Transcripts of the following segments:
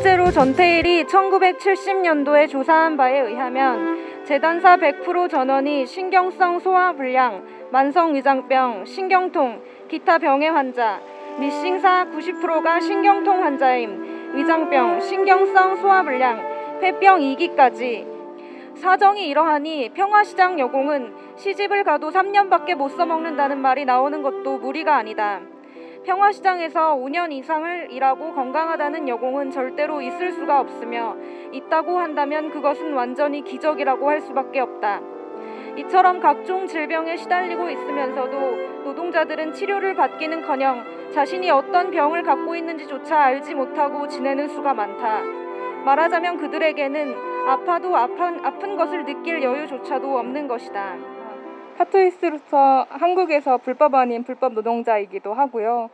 실제로 전태일이 1970년도에 조사한 바에 의하면 재단사 100% 전원이 신경성 소화불량, 만성위장병, 신경통, 기타 병의 환자, 미싱사 90%가 신경통 환자임, 위장병, 신경성 소화불량, 폐병 2기까지. 사정이 이러하니 평화시장 여공은 시집을 가도 3년밖에 못 써먹는다는 말이 나오는 것도 무리가 아니다. 평화시장에서 5년 이상을 일하고 건강하다는 여공은 절대로 있을 수가 없으며 있다고 한다면 그것은 완전히 기적이라고 할 수밖에 없다. 이처럼 각종 질병에 시달리고 있으면서도 노동자들은 치료를 받기는커녕 자신이 어떤 병을 갖고 있는지조차 알지 못하고 지내는 수가 많다. 말하자면 그들에게는 아파도 아픈, 아픈 것을 느낄 여유조차도 없는 것이다. 타투이스로서 한국에서 불법 아닌 불법 노동자이기도 하고요.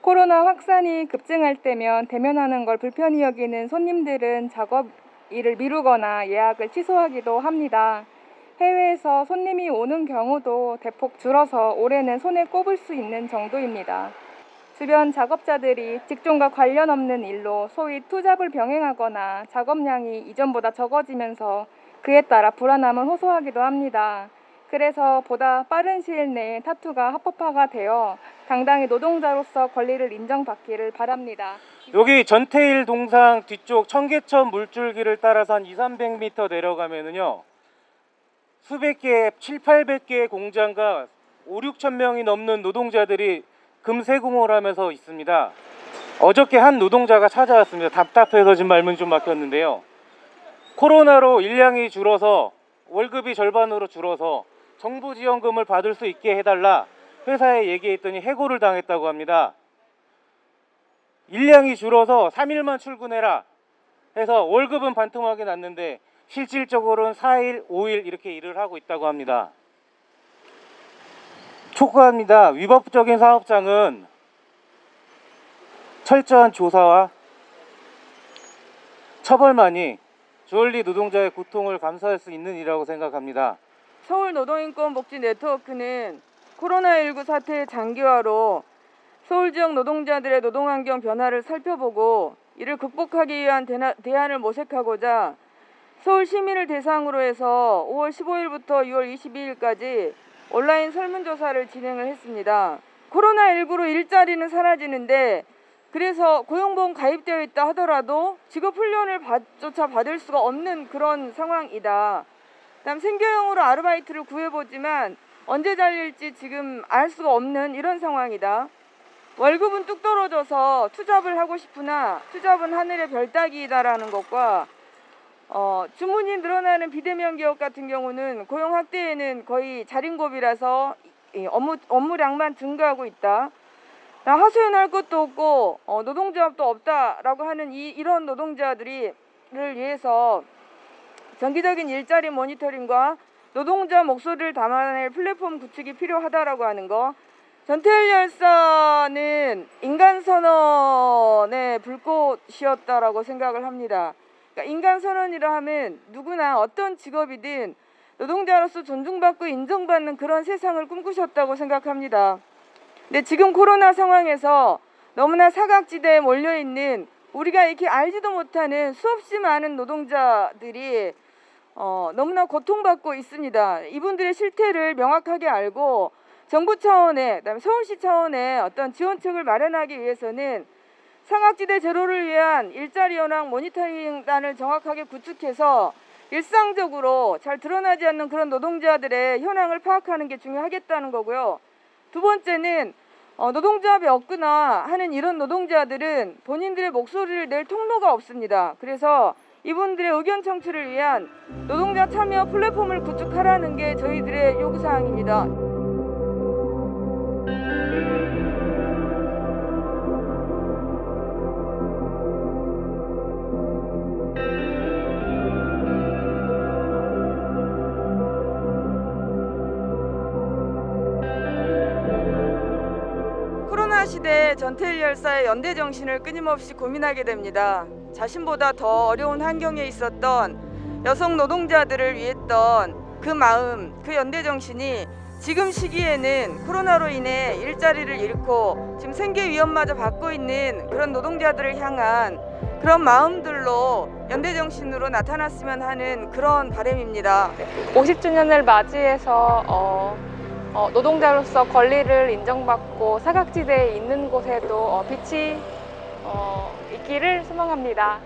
코로나 확산이 급증할 때면 대면하는 걸 불편히 여기는 손님들은 작업 일을 미루거나 예약을 취소하기도 합니다. 해외에서 손님이 오는 경우도 대폭 줄어서 올해는 손에 꼽을 수 있는 정도입니다. 주변 작업자들이 직종과 관련 없는 일로 소위 투잡을 병행하거나 작업량이 이전보다 적어지면서 그에 따라 불안함을 호소하기도 합니다. 그래서 보다 빠른 시일 내에 타투가 합법화가 되어 당당히 노동자로서 권리를 인정받기를 바랍니다. 여기 전태일 동상 뒤쪽 청계천 물줄기를 따라서 한 2, 300m 내려가면은요. 수백 개, 7, 800개의 공장과 5, 6천 명이 넘는 노동자들이 금세공을 하면서 있습니다. 어저께 한 노동자가 찾아왔습니다. 답답해서 지금 말문이 좀 막혔는데요. 코로나로 일량이 줄어서 월급이 절반으로 줄어서 정부 지원금을 받을 수 있게 해달라 회사에 얘기했더니 해고를 당했다고 합니다. 일량이 줄어서 3일만 출근해라 해서 월급은 반토막이 났는데 실질적으로는 4일, 5일 이렇게 일을 하고 있다고 합니다. 촉구합니다. 위법적인 사업장은 철저한 조사와 처벌만이 주얼리 노동자의 고통을 감수할 수 있는 일이라고 생각합니다. 서울 노동인권 복지 네트워크는 코로나19 사태의 장기화로 서울 지역 노동자들의 노동 환경 변화를 살펴보고 이를 극복하기 위한 대안을 모색하고자 서울 시민을 대상으로 해서 5월 15일부터 6월 22일까지 온라인 설문조사를 진행을 했습니다. 코로나19로 일자리는 사라지는데 그래서 고용보험 가입되어 있다 하더라도 직업훈련을 받, 조차 받을 수가 없는 그런 상황이다. 다음 생계형으로 아르바이트를 구해보지만 언제 잘릴지 지금 알 수가 없는 이런 상황이다. 월급은 뚝 떨어져서 투잡을 하고 싶으나 투잡은 하늘의 별 따기이다라는 것과 어, 주문이 늘어나는 비대면 기업 같은 경우는 고용 확대에는 거의 자린고비라서 이 업무 업무량만 증가하고 있다. 나 하소연할 것도 없고 어, 노동조합도 없다라고 하는 이 이런 노동자들이를 위해서 정기적인 일자리 모니터링과 노동자 목소리를 담아낼 플랫폼 구축이 필요하다라고 하는 거. 전태일 열사는 인간 선언의 불꽃이었다라고 생각을 합니다. 그러니까 인간 선언이라 하면 누구나 어떤 직업이든 노동자로서 존중받고 인정받는 그런 세상을 꿈꾸셨다고 생각합니다. 근데 지금 코로나 상황에서 너무나 사각지대에 몰려 있는 우리가 이렇게 알지도 못하는 수없이 많은 노동자들이 어, 너무나 고통받고 있습니다. 이분들의 실태를 명확하게 알고 정부 차원의, 그다음에 서울시 차원의 어떤 지원책을 마련하기 위해서는 상학지대 제로를 위한 일자리 현황 모니터링단을 정확하게 구축해서 일상적으로 잘 드러나지 않는 그런 노동자들의 현황을 파악하는 게 중요하겠다는 거고요. 두 번째는 어, 노동조합이 없거나 하는 이런 노동자들은 본인들의 목소리를 낼 통로가 없습니다. 그래서 이분들의 의견 청취를 위한 노동자 참여 플랫폼을 구축하라는 게 저희들의 요구사항입니다. 코로나 시대 전태일 열사의 연대 정신을 끊임없이 고민하게 됩니다. 자신보다 더 어려운 환경에 있었던 여성 노동자들을 위했던 그 마음, 그 연대 정신이 지금 시기에는 코로나로 인해 일자리를 잃고 지금 생계 위험마저 받고 있는 그런 노동자들을 향한 그런 마음들로 연대 정신으로 나타났으면 하는 그런 바람입니다. 50주년을 맞이해서 어, 어, 노동자로서 권리를 인정받고 사각지대에 있는 곳에도 어, 빛이 어, 있기를 소망합니다.